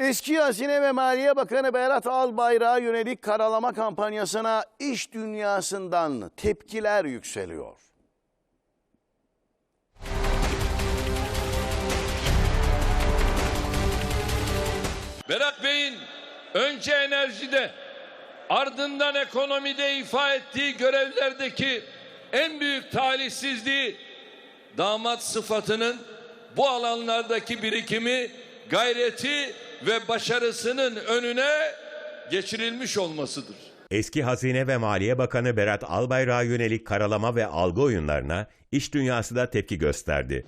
Eski Hazine ve Maliye Bakanı Berat Albayrak'a yönelik karalama kampanyasına iş dünyasından tepkiler yükseliyor. Berat Bey'in önce enerjide ardından ekonomide ifa ettiği görevlerdeki en büyük talihsizliği damat sıfatının bu alanlardaki birikimi, gayreti ve başarısının önüne geçirilmiş olmasıdır. Eski Hazine ve Maliye Bakanı Berat Albayrak'a yönelik karalama ve algı oyunlarına iş dünyası da tepki gösterdi.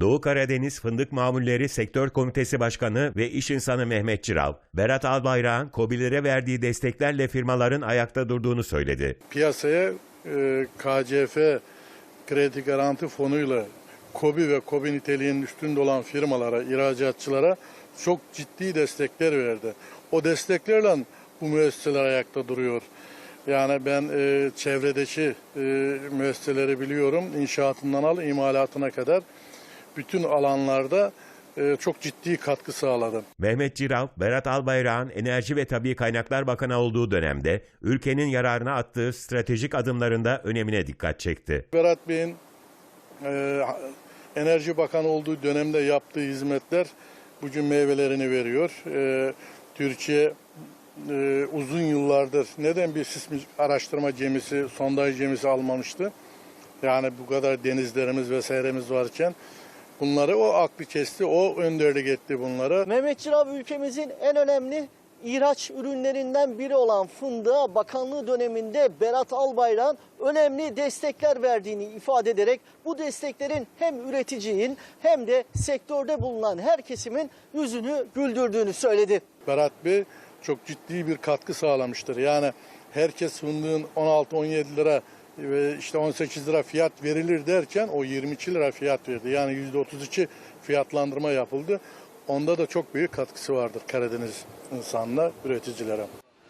Doğu Karadeniz Fındık Mamulleri Sektör Komitesi Başkanı ve iş insanı Mehmet Çırav, Berat Albayrak'ın KOBİ'lere verdiği desteklerle firmaların ayakta durduğunu söyledi. piyasaya e, KCF kredi garanti fonuyla KOBİ ve KOBİ niteliğinin üstünde olan firmalara, ihracatçılara çok ciddi destekler verdi. O desteklerle bu müesseseler ayakta duruyor. Yani ben e, çevredeki e, müesseseleri biliyorum. İnşaatından al imalatına kadar bütün alanlarda e, çok ciddi katkı sağladı. Mehmet Çırav, Berat Albayrak'ın Enerji ve Tabi Kaynaklar Bakanı olduğu dönemde ülkenin yararına attığı stratejik adımlarında önemine dikkat çekti. Berat Bey'in e, Enerji Bakanı olduğu dönemde yaptığı hizmetler bugün meyvelerini veriyor. E, Türkiye e, uzun yıllardır neden bir sismik araştırma gemisi, sondaj gemisi almamıştı? Yani bu kadar denizlerimiz vesairemiz varken bunları o aklı kesti, o önderlik etti bunları. Mehmet Çırav ülkemizin en önemli ihraç ürünlerinden biri olan fındığa bakanlığı döneminde Berat Albayrak'ın önemli destekler verdiğini ifade ederek bu desteklerin hem üreticinin hem de sektörde bulunan her kesimin yüzünü güldürdüğünü söyledi. Berat Bey çok ciddi bir katkı sağlamıştır. Yani herkes fındığın 16-17 lira ve işte 18 lira fiyat verilir derken o 22 lira fiyat verdi. Yani %32 fiyatlandırma yapıldı. Onda da çok büyük katkısı vardır Karadeniz insanına, üreticilere.